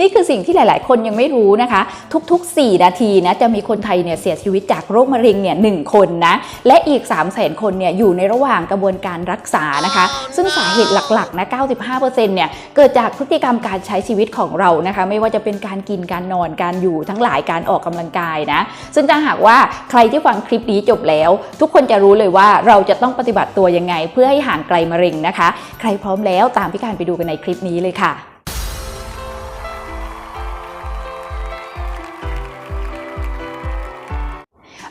นี่คือสิ่งที่หลาย ๆ คนยังไม่รู้นะคะ ทุก ๆ 4 นาทีนะจะมีคนไทยเนี่ยเสียชีวิตจากโรคมะเร็งเนี่ยหคนนะและอีก 3 0 0 0 0 0 คนเนี่ยอยู่ในระหว่างกระบวนการรักษานะคะ ซึ่งสาเหตุหลัก ๆ นะ 95%เนี่ยเกิดจากพฤติกรรมการใช้ชีวิตของเรานะคะ ไม่ว่าจะเป็นการกินการนอนการอยู่ทั้งหลายการออกกำลังกายนะ ซึ่งถ้าหากว่าใครที่ฟังคลิปนี้จบแล้ว ทุกคนจะรู้เลยว่าเราจะต้องปฏิบัติตัวยังไง เพื่อให้ห่างไกลมะเร็งนะคะ ใครพร้อมแล้วตามพี่การไปดูกันในคลิปนี้เลยค่ะ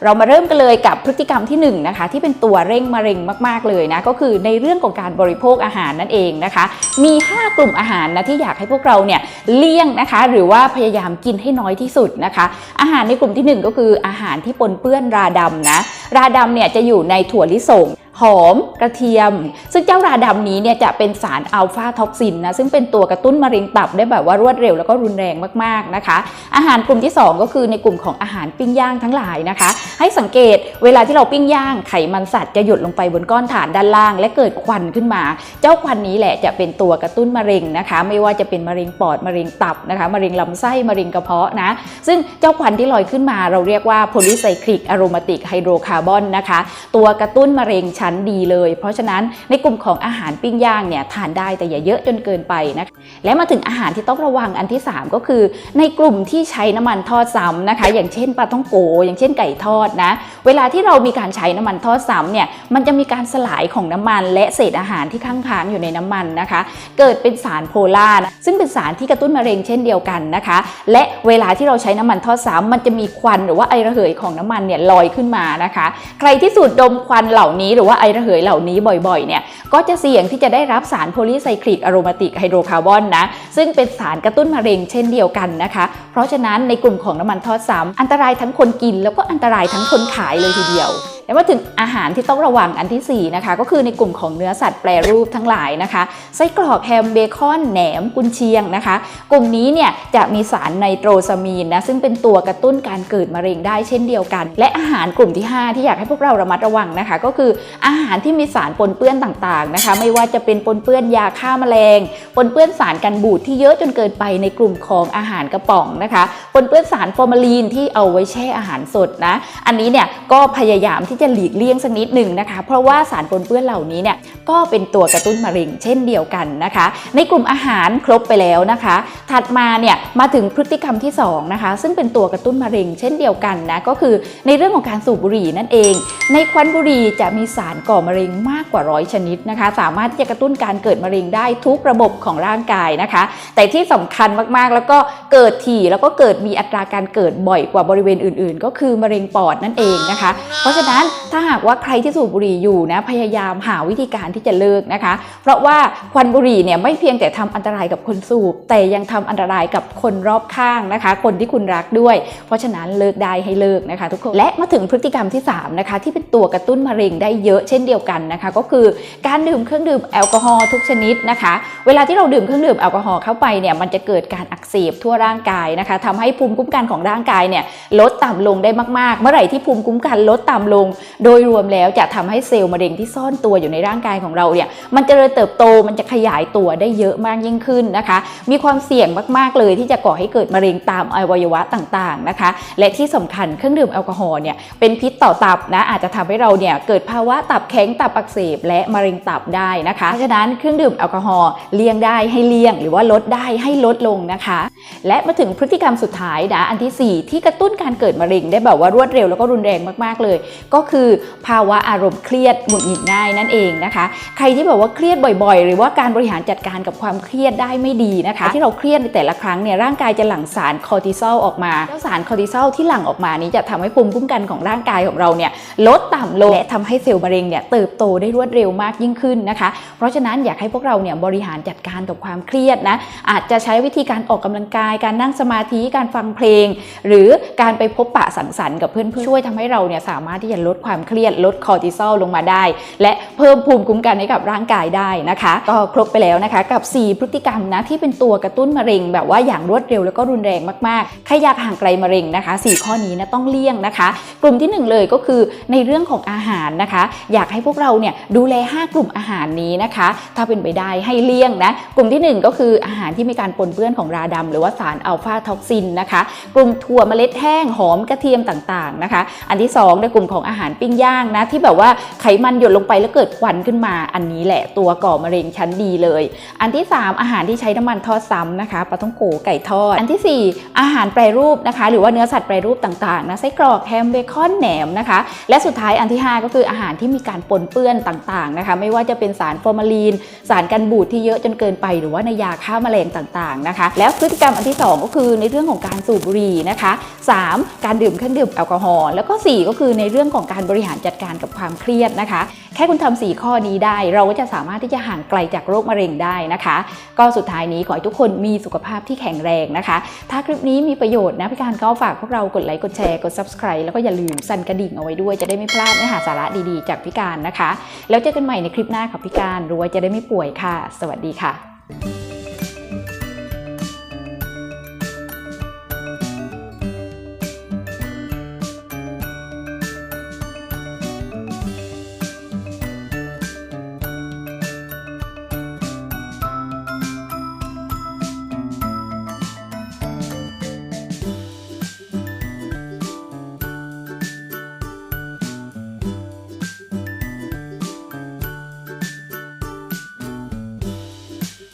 เรามาเริ่มกันเลยกับพฤติกรรมที่1นงนะคะที่เป็นตัวเร่งมะเร็งมาก ๆ เลยนะก็คือในเรื่องของการบริโภคอาหารนั่นเองนะคะ มี 5 กลุ่มอาหารนะที่อยากให้พวกเราเนี่ยเลี่ยงนะคะ หรือว่าพยายามกินให้น้อยที่สุดนะคะ อาหารในกลุ่มที่ 1 ก็คืออาหารที่ปนเปื้อนราดำนะราดำเนี่ยจะอยู่ในถั่วลิสง หอมกระเทียม ซึ่งเจ้าราดำนี้เนี่ยจะเป็นสารอัลฟาท็อกซินนะซึ่งเป็นตัวกระตุ้นมะเร็งตับได้แบบว่ารวดเร็วแล้วก็รุนแรงมากๆนะคะ อาหารกลุ่มที่ 2 ก็คือในกลุ่มของอาหารปิ้งย่างทั้งหลายนะคะ ให้สังเกตเวลาที่เราปิ้งย่างไขมันสัตว์จะหยดลงไปบนก้อนถ่านด้านล่าง และเกิดควันขึ้นมา เจ้าควันนี้แหละจะเป็นตัวกระตุ้นมะเร็งนะคะ ไม่ว่าจะเป็นมะเร็งปอดมะเร็งตับนะคะมะเร็งลำไส้มะเร็งกระเพาะนะ ซึ่งเจ้าควันที่ลอยขึ้นมา เราเรียกว่า polycyclic aromatic hydrocarbon นะคะ ตัวกระตุ้นมะเร็งชนดีเลย เพราะฉะนั้นในกลุ่มของอาหารปิ้งย่างเนี่ยทานได้แต่อย่าเยอะจนเกินไปนะคะและมาถึงอาหารที่ต้องระวังอันที่ 3 ก็คือ ในกลุ่มที่ใช้น้ำมันทอดซ้ำนะคะ อย่างเช่นปลาท่องโก อย่างเช่นไก่ทอดนะ เวลาที่เรามีการใช้น้ำมันทอดซ้ำเนี่ยมันจะมีการสลายของน้ำมัน และเศษอาหารที่ค้างค้างอยู่ในน้ำมันนะคะ เกิดเป็นสารโพลานะซึ่งเป็นสารที่กระตุ้นมะเร็งเช่นเดียวกันนะคะ และเวลาที่เราใช้น้ำมันทอดซ้ำมันจะมีควันหรือว่าไอระเหยของน้ำมันเนี่ยลอยขึ้นมานะคะ ใครที่สูดดมควันเหล่านี้หรือว่าไอระเหยเหล่านี้บ่อยๆเนี่ยก็จะเสี่ยงที่จะได้รับสารโพลีไซคลิกอะโรมาติกไฮโดรคาร์บอนนะซึ่งเป็นสารกระตุ้นมะเร็งเช่นเดียวกันนะคะ เพราะฉะนั้นในกลุ่มของน้ำมันทอดซ้ำอันตรายทั้งคนกินแล้วก็อันตรายทั้งคนขายเลยทีเดียว และมาถึงอาหารที่ต้องระวังอันทีสี่ 4 นะคะ ก็คือในกลุ่มของเนื้อสัตว์แปรรูปทั้งหลายนะคะไส้กรอกแฮมเบคอนแหนมกุนเชียงนะคะ กลุ่มนี้เนี่ยจะมีสารไนโตรซามีนนะซึ่งเป็นตัวกระตุ้นการเกิดมะเร็งได้เช่นเดียวกัน และอาหารกลุ่มที่ 5 ที่อยากให้พวกเราระมัดระวังนะคะ ก็คืออาหารที่มีสารปนเปื้อนต่างๆนะคะ ไม่ว่าจะเป็นปนเปื้อนยาฆ่าแมลง ปนเปื้อนสารกันบูดที่เยอะจนเกินไปในกลุ่มของอาหารกระป๋องนะคะ ปนเปื้อนสารฟอร์มาลีนที่เอาไว้แช่อาหารสดนะ อันนี้เนี่ยก็พยายามที่จะหลีกเลี่ยงสักนิดหนึ่งนะคะ เพราะว่าสารปนเปื้อนเหล่านี้เนี่ย ก็เป็นตัวกระตุ้นมะเร็งเช่นเดียวกันนะคะ ในกลุ่มอาหารครบไปแล้วนะคะ ถัดมาเนี่ยมาถึงพฤติกรรมที่สองนะคะซึ่งเป็นตัวกระตุ้นมะเร็งเช่นเดียวกันนะก็คือในเรื่องของการสูบบุหรี่นั่นเอง ในควันบุหรี่จะมีสารก่อมะเร็งมากกว่าร้อยชนิดนะคะ สามารถที่จะกระตุ้นการเกิดมะเร็งได้ทุกระบบของร่างกายนะคะ แต่ที่สำคัญมากๆ แล้วก็เกิดถี่แล้วก็เกิดมีอัตราการเกิดบ่อยกว่าบริเวณอื่น ๆ ก็คือมะเร็งปอดนั่นเองนะคะ เพราะฉะนั้นถ้าหากว่าใครที่สูบบุหรี่อยู่นะพยายามหาวิธีการที่จะเลิกนะคะ เพราะว่าควันบุหรี่เนี่ยไม่เพียงแต่ทำอันตรายกับคนสูบ แต่ยังทำอันตรายกับคนรอบข้างนะคะ คนที่คุณรักด้วย เพราะฉะนั้นเลิกได้ให้เลิกนะคะ ทุกคนและมาถึงพฤติกรรมที่3นะคะที่เป็นตัวกระตุ้นมะเร็งได้เยอะเช่นเดียวกันนะคะ ก็คือการดื่มเครื่องดื่มแอลกอฮอล์ทุกชนิดนะคะ เวลาที่เราดื่มเครื่องดื่มแอลกอฮอล์เข้าไปเนี่ยมันจะเกิดการอักเสบทั่วร่างกายนะคะทำให้ภูมิคุ้มกันของร่างกายเนี่ยลดต่ำลงได้มากๆ เมื่อไหร่ที่ภูมิคุ้มกันลดต่ำลง โดยรวมแล้วจะทำให้เซลล์มะเร็งที่ซ่อนตัวอยู่ในร่างกายของเราเนี่ยมันจเจริญเติบโตมันจะขยายตัวได้เยอะมากยิ่งขึ้นนะคะ มีความเสี่ยงมากๆเลยที่จะก่อให้เกิดมะเร็งตามอวัยวะต่างๆนะคะ และที่สำคัญเครื่องดื่มแอลกอฮอล์เนี่ยเป็นพิษต่อตับนะอาจจะทำให้เราเนี่ยเกิดภาวะตับแข็งตับอักเสบและมะเร็งตับได้นะคะเพราะฉะนั้นเครื่องดื่มแอลกอฮอล์เลี่ยงได้ให้เลี่ยง หรือว่าลดได้ให้ลดลงนะคะ และมาถึงพฤติกรรมสุดท้ายนะอันทีสี่ 4 ที่กระตุ้นการเกิดมะเร็งได้แบบว่ารวดเร็วแล้วก็รุนแรงมากๆเลย ก็คือภาวะอารมณ์เครียดหงุดหงิดง่ายนั่นเองนะคะ ใครที่แบบว่าเครียดบ่อยๆ หรือว่าการบริหารจัดการกับความเครียดได้ไม่ดีนะคะ ที่เราเครียดในแต่ละครั้งเนี่ยร่างกายจะหลั่งสารคอร์ติซอลออกมาเจ้าสารคอร์ติซอลที่หลั่งออกมานี้จะทำให้ภูมิคุ้มกันของร่างกายของเราเนี่ยลดต่ำลงและทำให้เซลล์มะเร็งเนี่ยเติบโตได้รวดเร็วมากยิ่งขึ้นนะคะ เพราะฉะนั้นอยากให้พวกเราเนี่ยบริหารจัดการกับความเครียดนะอาจจะใช้วิธีการออกกำลังกาย การนั่งสมาธิการฟังเพลง หรือการไปพบปะสังสรรค์กับเพื่อนๆช่วยทำให้เราเนี่ยสามารถที่จะลดความเครียดลดคอร์ติซอลลงมาได้ และเพิ่มภูมิคุ้มกันให้กับร่างกายได้นะคะก็ครบไปแล้วนะคะกับ 4 พฤติกรรมนะที่เป็นตัวกระตุ้นมะเร็ง แบบว่าอย่างรวดเร็วแล้วก็รุนแรงมากๆใครอยากห่างไกลมะเร็งนะคะ 4 ข้อนี้นะต้องเลี่ยงนะคะ กลุ่มที่ 1 เลยก็คือในเรื่องของอาหารนะคะ อยากให้พวกเราเนี่ยดูแล 5 กลุ่มอาหารนี้นะคะ ถ้าเป็นไปได้ให้เลี่ยงนะกลุ่มที่ 1 ก็คืออาหารที่มีการปนเปื้อนของราดำหรือรือว่าสารอัลฟาท็อกซินนะคะ กลุ่มถั่วเมล็ดแห้งหอมกระเทียมต่างๆนะคะ อันที่ 2 ในกลุ่มของอาหารปิ้งย่างนะที่แบบว่าไขมันหยดลงไปแล้วเกิดควันขึ้นมา อันนี้แหละตัวก่อมะเร็งชั้นดีเลย อันที่ 3 อาหารที่ใช้น้ำมันทอดซ้ำนะคะปลาท่องโกไก่ทอด อันทีสี่ 4 อาหารแปรรูปนะคะ หรือว่าเนื้อสัตว์แปรรูปต่างๆนะไส้กรอกแฮมเบคอนแหนมนะคะ และสุดท้ายอันที่ 5 ก็คืออาหารที่มีการปนเปื้อนต่างๆนะคะ ไม่ว่าจะเป็นสารฟอร์มาลีน สารกันบูดที่เยอะจนเกินไป หรือว่าในยาฆ่าแมลงต่างๆนะคะ แล้วพฤติกรรมอันที่ 2 ก็คือในเรื่องของการสูบบุหรี่นะคะ 3. การดื่มเครื่องดื่มแอลกอฮอล์แล้วก็ 4 ก็คือในเรื่องของการบริหารจัดการกับความเครียดนะคะ แค่คุณทำ4ข้อนี้ได้ เราก็จะสามารถที่จะห่างไกลจากโรคมะเร็งได้นะคะ ก็สุดท้ายนี้ขอให้ทุกคนมีสุขภาพที่แข็งแรงนะคะ ถ้าคลิปนี้มีประโยชน์นะพี่การก็ฝากพวกเรากดไลค์กดแชร์กด subscribe แล้วก็อย่าลืมสั่นกระดิ่งเอาไว้ด้วยจะได้ไม่พลาดเนื้อหาสาระดีๆ จากพี่การนะคะ แล้วเจอกันใหม่ในคลิปหน้ากับพี่การรวยจะได้ไม่ป่วยค่ะ สวัสดีค่ะ